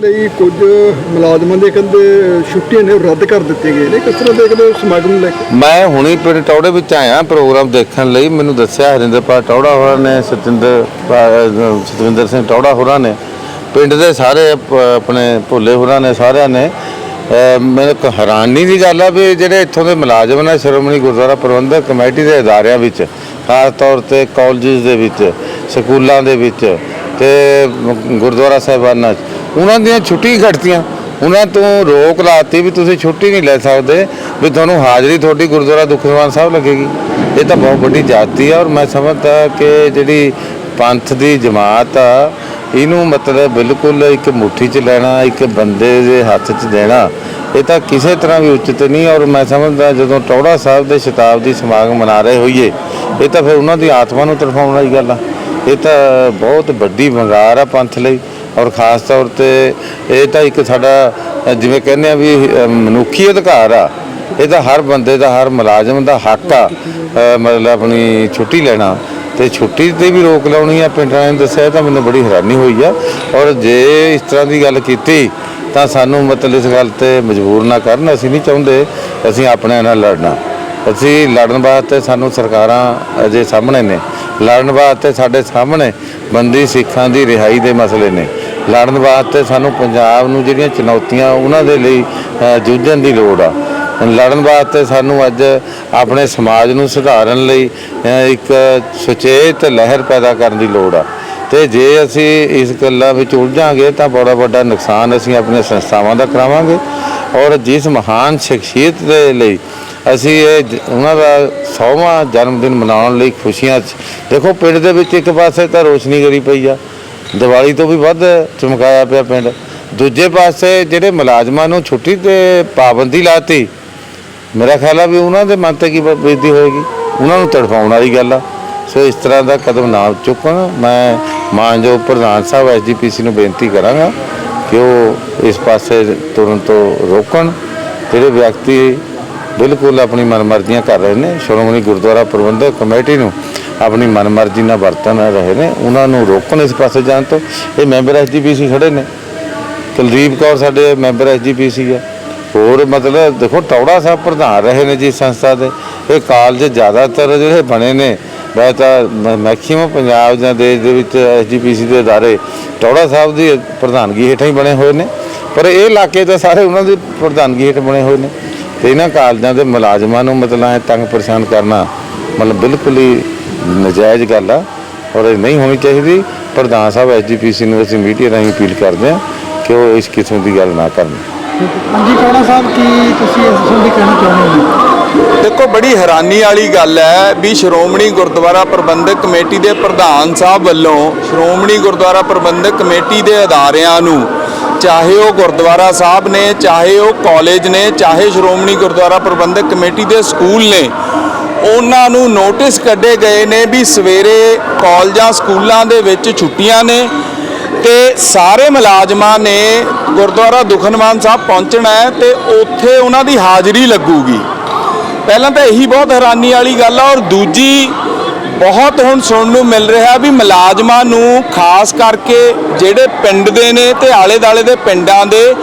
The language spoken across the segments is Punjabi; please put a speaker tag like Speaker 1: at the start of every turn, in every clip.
Speaker 1: ਲਈ ਕੁਝ ਮੁਲਾਜ਼ਮਾਂ ਦੇ ਕਹਿੰਦੇ ਛੁੱਟੀਆਂ ਨੇ ਉਹ ਰੱਦ ਕਰ ਦਿੱਤੇ ਗਏ ਨੇ। ਕਿਸ ਤਰ੍ਹਾਂ ਦੇਖਦੇ ਹੋ ਸਮਾਗਮ ਨੂੰ ਲੈ ਕੇ?
Speaker 2: ਮੈਂ ਹੁਣੀ ਪਿੰਡ ਟੌੜੇ ਵਿੱਚ ਆਇਆ, ਪ੍ਰੋਗਰਾਮ ਦੇਖਣ ਲਈ। ਮੈਨੂੰ ਦੱਸਿਆ ਹਰਿੰਦਰਪਾਲ ਟੌੜਾ ਹੋਰਾਂ ਨੇ ਸਤਿੰਦਰ ਪਾ- ਸਤਵਿੰਦਰ ਸਿੰਘ ਟੌੜਾ ਹੋਰਾਂ ਨੇ। ਪਿੰਡ ਦੇ ਸਾਰੇ ਪ- ਆਪਣੇ ਭੋਲੇ ਹੋਰਾਂ ਨੇ, ਸਾਰਿਆਂ ਨੇ। ਅਹ, ਮੈਨੂੰ ਇੱਕ ਹੈਰਾਨੀ ਦੀ ਗੱਲ ਆ ਵੀ ਜਿਹੜੇ ਇੱਥੋਂ ਦੇ ਮੁਲਾਜ਼ਮ ਨੇ ਸ਼੍ਰੋਮਣੀ ਗੁਰਦੁਆਰਾ ਪ੍ਰਬੰਧਕ ਕਮੇਟੀ ਦੇ ਅਦਾਰਿਆਂ ਵਿੱਚ, ਖਾਸ ਤੌਰ ਤੇ ਕਾਲਜਸ ਦੇ ਵਿੱਚ, ਸਕੂਲਾਂ ਦੇ ਵਿੱਚ ਤੇ ਗੁਰਦੁਆਰਾ ਸਾਹਿਬਾਨਾਂ 'ਚ ਉਹਨਾਂ ਦੀਆਂ ਛੁੱਟੀ ਘਟਤੀਆਂ। ਉਹਨਾਂ ਤੋਂ ਰੋਕ ਲਾਤੀ ਵੀ ਤੁਸੀਂ ਛੁੱਟੀ ਨਹੀਂ ਲੈ ਸਕਦੇ, ਵੀ ਤੁਹਾਨੂੰ ਹਾਜ਼ਰੀ ਤੁਹਾਡੀ ਗੁਰਦੁਆਰਾ ਦੁਖਨਿਵਾਰਨ ਸਾਹਿਬ ਲੱਗੇਗੀ। ਇਹ ਤਾਂ ਬਹੁਤ ਵੱਡੀ ਜਾਤੀ ਆ ਔਰ ਮੈਂ ਸਮਝਦਾ ਕਿ ਜਿਹੜੀ ਪੰਥ ਦੀ ਜਮਾਤ ਆ, ਇਹਨੂੰ ਮਤਲਬ ਬਿਲਕੁਲ ਇੱਕ ਮੁੱਠੀ 'ਚ ਲੈਣਾ, ਇੱਕ ਬੰਦੇ ਦੇ ਹੱਥ 'ਚ ਦੇਣਾ, ਇਹ ਤਾਂ ਕਿਸੇ ਤਰ੍ਹਾਂ ਵੀ ਉਚਿਤ ਨਹੀਂ ਔਰ ਮੈਂ ਸਮਝਦਾ ਜਦੋਂ ਟੌੜਾ ਸਾਹਿਬ ਦੇ ਸ਼ਤਾਬਦੀ ਸਮਾਗਮ ਮਨਾ ਰਹੇ ਹੋਈਏ, ਇਹ ਤਾਂ ਫਿਰ ਉਹਨਾਂ ਦੀ ਆਤਮਾ ਨੂੰ ਤੜਫਾਉਣ ਵਾਲੀ ਗੱਲ ਆ। ਇਹ ਤਾਂ ਬਹੁਤ ਵੱਡੀ ਵੰਗਾਰ ਆ ਪੰਥ ਲਈ। ਔਰ ਖਾਸ ਤੌਰ ਤੇ ਇਹ ਤਾਂ ਇੱਕ ਸਾਡਾ ਜਿਵੇਂ ਕਹਿੰਦੇ ਆ ਵੀ ਮਨੁੱਖੀ ਅਧਿਕਾਰ ਆ, ਇਹ ਤਾਂ ਹਰ ਬੰਦੇ ਦਾ, ਹਰ ਮੁਲਾਜ਼ਮ ਦਾ ਹੱਕ ਆ ਮਤਲਬ ਆਪਣੀ ਛੁੱਟੀ ਲੈਣਾ। ਤੇ ਛੁੱਟੀ ਤੇ ਵੀ ਰੋਕ ਲਾਉਣੀ ਆ, ਪਿੰਡਾਂ ਨੇ ਦੱਸਿਆ ਤਾਂ ਮੈਨੂੰ ਬੜੀ ਹੈਰਾਨੀ ਹੋਈ ਆ। ਔਰ ਜੇ ਇਸ ਤਰ੍ਹਾਂ ਦੀ ਗੱਲ ਕੀਤੀ, ਤਾਂ ਸਾਨੂੰ ਮਤਲਬ ਇਸ ਗੱਲ ਤੇ ਮਜਬੂਰ ਨਾ ਕਰਨ, ਅਸੀਂ ਨਹੀਂ ਚਾਹੁੰਦੇ, ਅਸੀਂ ਆਪਣੇ ਨਾਲ ਲੜਨਾ। ਅਸੀਂ ਲੜਨ ਵਾਸਤੇ ਸਾਨੂੰ ਸਰਕਾਰਾਂ ਅਜੇ ਸਾਹਮਣੇ ਨੇ। ਲੜਨ ਵਾਸਤੇ ਸਾਡੇ ਸਾਹਮਣੇ ਬੰਦੀ ਸਿੱਖਾਂ ਦੀ ਰਿਹਾਈ ਦੇ ਮਸਲੇ ਨੇ। ਲੜਨ ਵਾਸਤੇ ਸਾਨੂੰ ਪੰਜਾਬ ਨੂੰ ਜਿਹੜੀਆਂ ਚੁਣੌਤੀਆਂ ਉਹਨਾਂ ਦੇ ਲਈ ਜੂਝਣ ਦੀ ਲੋੜ ਆ। ਲੜਨ ਵਾਸਤੇ ਸਾਨੂੰ ਅੱਜ ਆਪਣੇ ਸਮਾਜ ਨੂੰ ਸੁਧਾਰਨ ਲਈ ਇੱਕ ਸੁਚੇਤ ਲਹਿਰ ਪੈਦਾ ਕਰਨ ਦੀ ਲੋੜ ਆ। ਤੇ ਜੇ ਅਸੀਂ ਇਸ ਗੱਲਾਂ ਵਿੱਚ ਉਲਝਾਂਗੇ ਤਾਂ ਬੜਾ ਵੱਡਾ ਨੁਕਸਾਨ ਅਸੀਂ ਆਪਣੇ ਸੰਸਥਾਵਾਂ ਦਾ ਕਰਾਵਾਂਗੇ। ਔਰ ਜਿਸ ਮਹਾਨ ਸ਼ਖਸੀਅਤ ਦੇ ਲਈ ਅਸੀਂ ਇਹ ਉਹਨਾਂ ਦਾ 100ਵਾਂ ਜਨਮ ਦਿਨ ਮਨਾਉਣ ਲਈ ਖੁਸ਼ੀਆਂ 'ਚ, ਦੇਖੋ ਪਿੰਡ ਦੇ ਵਿੱਚ ਇੱਕ ਪਾਸੇ ਤਾਂ ਰੋਸ਼ਨੀ ਕਰੀ ਪਈ ਆ ਦੀਵਾਲੀ ਤੋਂ ਵੀ ਵੱਧ ਚਮਕਾਇਆ ਪਿਆ ਪਿੰਡ। ਦੂਜੇ ਪਾਸੇ ਜਿਹੜੇ ਮੁਲਾਜ਼ਮਾਂ ਨੂੰ ਛੁੱਟੀ ਤੇ ਪਾਬੰਦੀ ਲਾਤੀ, ਮੇਰਾ ਖਿਆਲ ਆ ਵੀ ਉਹਨਾਂ ਦੇ ਮਨ ਤੇ ਕੀ ਬ- ਹੋਏਗੀ। ਉਹਨਾਂ ਨੂੰ ਤੜਫਾਉਣ ਵਾਲੀ ਗੱਲ ਆ। ਸੋ ਇਸ ਤਰ੍ਹਾਂ ਦਾ ਕਦਮ ਨਾ ਚੁੱਕਣ। ਮੈਂ ਮਾਨਯੋਗ ਪ੍ਰਧਾਨ ਸਾਹਿਬ ਐਸਜੀਪੀਸੀ ਨੂੰ ਬੇਨਤੀ ਕਰਾਂਗਾ ਕਿ ਉਹ ਇਸ ਪਾਸੇ ਤੁਰਨ ਤੋਂ ਰੋਕਣ। ਜਿਹੜੇ ਵਿਅਕਤੀ ਬਿਲਕੁਲ ਆਪਣੀ ਮਨਮਰਜ਼ੀਆਂ ਕਰ ਰਹੇ ਨੇ, ਸ਼੍ਰੋਮਣੀ ਗੁਰਦੁਆਰਾ ਪ੍ਰਬੰਧਕ ਕਮੇਟੀ ਨੂੰ ਆਪਣੀ ਮਨਮਰਜ਼ੀ ਨਾਲ ਵਰਤਨ ਰਹੇ ਨੇ, ਉਹਨਾਂ ਨੂੰ ਰੋਕਣ ਇਸ ਪਾਸੇ ਜਾਣ ਤੋਂ। ਇਹ ਮੈਂਬਰ ਐਸਜੀਪੀਸੀ ਖੜੇ ਨੇ। ਕੁਲਦੀਪ ਕੌਰ ਸਾਡੇ ਮੈਂਬਰ ਐਸਜੀਪੀਸੀ ਹੈ। ਹੋਰ ਮਤਲਬ ਦੇਖੋ, ਟੌੜਾ ਸਾਹਿਬ ਪ੍ਰਧਾਨ ਰਹੇ ਨੇ ਜੀ ਸੰਸਥਾ ਦੇ। ਇਹ ਕਾਲਜ ਜ਼ਿਆਦਾਤਰ ਜਿਹੜੇ ਬਣੇ ਨੇ, ਮੈਂ ਤਾਂ ਮੈਕਸਿਮਮ ਪੰਜਾਬ ਜਾਂ ਦੇਸ਼ ਦੇ ਵਿੱਚ ਐਸਜੀਪੀਸੀ ਦੇ ਅਦਾਰੇ ਟੌੜਾ ਸਾਹਿਬ ਦੀ ਪ੍ਰਧਾਨਗੀ ਹੇਠਾਂ ਹੀ ਬਣੇ ਹੋਏ ਨੇ। ਪਰ ਇਹ ਇਲਾਕੇ ਤਾਂ ਸਾਰੇ ਉਹਨਾਂ ਦੀ ਪ੍ਰਧਾਨਗੀ ਹੇਠ ਬਣੇ ਹੋਏ ਨੇ। ਤੇ ਇਹਨਾਂ ਕਾਲਜਾਂ ਦੇ ਮੁਲਾਜ਼ਮਾਂ ਨੂੰ ਮਤਲਬ ਐ ਤੰਗ ਪਰੇਸ਼ਾਨ ਕਰਨਾ ਮਤਲਬ ਬਿਲਕੁਲ ਹੀ ਨਜਾਇਜ਼ ਗੱਲ ਆ ਔਰ ਇਹ ਨਹੀਂ ਹੋਣੀ ਚਾਹੀਦੀ। ਪ੍ਰਧਾਨ ਸਾਹਿਬ ਐਸਜੀਪੀਸੀ ਨੂੰ ਅਸੀਂ ਮੀਡੀਆ ਰਾਹੀਂ ਅਪੀਲ ਕਰਦੇ ਹਾਂ ਕਿ ਉਹ ਇਸ ਕਿਸਮ ਦੀ ਗੱਲ ਨਾ ਕਰਨ।
Speaker 1: ਹਾਂਜੀ ਕੌਣਾ ਸਾਹਿਬ ਕੀ ਤੁਸੀਂ ਇਸ ਸੰਬੰਧੀ ਕਹਿਣਾ ਚਾਹੁੰਦੇ ਹੋ?
Speaker 3: ਦੇਖੋ ਬੜੀ ਹੈਰਾਨੀ ਵਾਲੀ ਗੱਲ ਹੈ ਵੀ ਸ਼੍ਰੋਮਣੀ ਗੁਰਦੁਆਰਾ ਪ੍ਰਬੰਧਕ ਕਮੇਟੀ ਦੇ ਪ੍ਰਧਾਨ ਸਾਹਿਬ ਵੱਲੋਂ ਸ਼੍ਰੋਮਣੀ ਗੁਰਦੁਆਰਾ ਪ੍ਰਬੰਧਕ ਕਮੇਟੀ ਦੇ ਅਦਾਰਿਆਂ ਨੂੰ ਚਾਹੇ ਉਹ ਗੁਰਦੁਆਰਾ ਸਾਹਿਬ ਨੇ ਚਾਹੇ ਉਹ ਕਾਲਜ ਨੇ ਚਾਹੇ ਸ਼੍ਰੋਮਣੀ ਗੁਰਦੁਆਰਾ ਪ੍ਰਬੰਧਕ ਕਮੇਟੀ ਦੇ ਸਕੂਲ ਨੇ ਉਹਨਾਂ ਨੂੰ ਨੋਟਿਸ ਕੱਢੇ ਗਏ ਨੇ ਵੀ ਸਵੇਰੇ ਕਾਲਜਾਂ, ਸਕੂਲਾਂ ਦੇ ਵਿੱਚ ਛੁੱਟੀਆਂ ਨੇ ਤੇ ਸਾਰੇ ਮੁਲਾਜ਼ਮਾਂ ਨੇ ਗੁਰਦੁਆਰਾ ਦੁਖਨਵਾਨ ਸਾਹਿਬ ਪਹੁੰਚਣਾ ਹੈ ਤੇ ਉੱਥੇ ਉਹਨਾਂ ਦੀ ਹਾਜ਼ਰੀ ਲੱਗੂਗੀ। ਪਹਿਲਾਂ ਤਾਂ ਇਹੀ ਬਹੁਤ ਹੈਰਾਨੀ ਵਾਲੀ ਗੱਲ ਆ ਔਰ ਦੂਜੀ ਬਹੁਤ ਹੁਣ ਸੁਣਨ ਨੂੰ ਮਿਲ ਰਿਹਾ ਵੀ ਮੁਲਾਜ਼ਮਾਂ ਨੂੰ ਖਾਸ ਕਰਕੇ ਜਿਹੜੇ ਪਿੰਡ ਦੇ ਨੇ ਤੇ ਆਲੇ-ਦਾਲੇ ਦੇ ਪਿੰਡਾਂ ਦੇ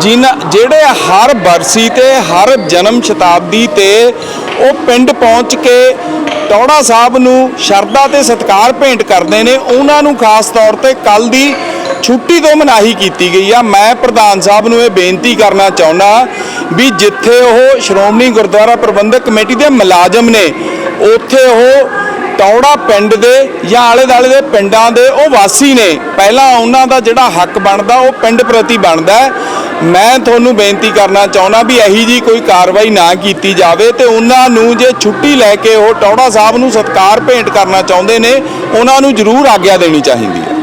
Speaker 3: ਜਿਨ ਜਿਹੜੇ ਹਰ ਬਰਸੀ ਤੇ ਹਰ ਜਨਮ ਸ਼ਤਾਬਦੀ ਤੇ ਉਹ ਪਿੰਡ ਪਹੁੰਚ ਕੇ ਟੌੜਾ ਸਾਹਿਬ ਨੂੰ ਸ਼ਰਧਾ ਤੇ ਸਤਿਕਾਰ ਭੇਂਟ ਕਰਦੇ ਨੇ, ਉਹਨਾਂ ਨੂੰ ਖਾਸ ਤੌਰ ਤੇ ਕੱਲ ਦੀ ਛੁੱਟੀ ਤੋਂ ਮਨਾਹੀ ਕੀਤੀ ਗਈ ਆ। ਮੈਂ ਪ੍ਰਧਾਨ ਸਾਹਿਬ ਨੂੰ ਇਹ ਬੇਨਤੀ ਕਰਨਾ ਚਾਹੁੰਦਾ ਵੀ ਜਿੱਥੇ ਉਹ ਸ਼੍ਰੋਮਣੀ ਗੁਰਦੁਆਰਾ ਪ੍ਰਬੰਧਕ ਕਮੇਟੀ ਦੇ ਮੁਲਾਜ਼ਮ ਨੇ, ਉੱਥੇ ਉਹ ਟੌੜਾ ਪਿੰਡ ਦੇ ਜਾਂ ਆਲੇ ਦਾਲੇ ਦੇ ਪਿੰਡਾਂ ਦੇ ਉਹ ਵਾਸੀ ਨੇ। ਪਹਿਲਾਂ ਉਹਨਾਂ ਦਾ ਜਿਹੜਾ ਹੱਕ ਬਣਦਾ, ਉਹ ਪਿੰਡ ਪ੍ਰਤੀ ਬਣਦਾ ਮੈਂ ਤੁਹਾਨੂੰ ਬੇਨਤੀ ਕਰਨਾ ਚਾਹੁੰਦਾ ਵੀ ਇਹੀ ਜੀ ਕੋਈ ਕਾਰਵਾਈ ਨਾ ਕੀਤੀ ਜਾਵੇ ਤੇ ਉਹਨਾਂ ਨੂੰ ਜੇ ਛੁੱਟੀ ਲੈ ਕੇ ਉਹ ਟੌੜਾ ਸਾਹਿਬ ਨੂੰ ਸਤਿਕਾਰ ਭੇਂਟ ਕਰਨਾ ਚਾਹੁੰਦੇ ਨੇ, ਉਹਨਾਂ ਨੂੰ ਜ਼ਰੂਰ ਆਗਿਆ ਦੇਣੀ ਚਾਹੀਦੀ ਹੈ।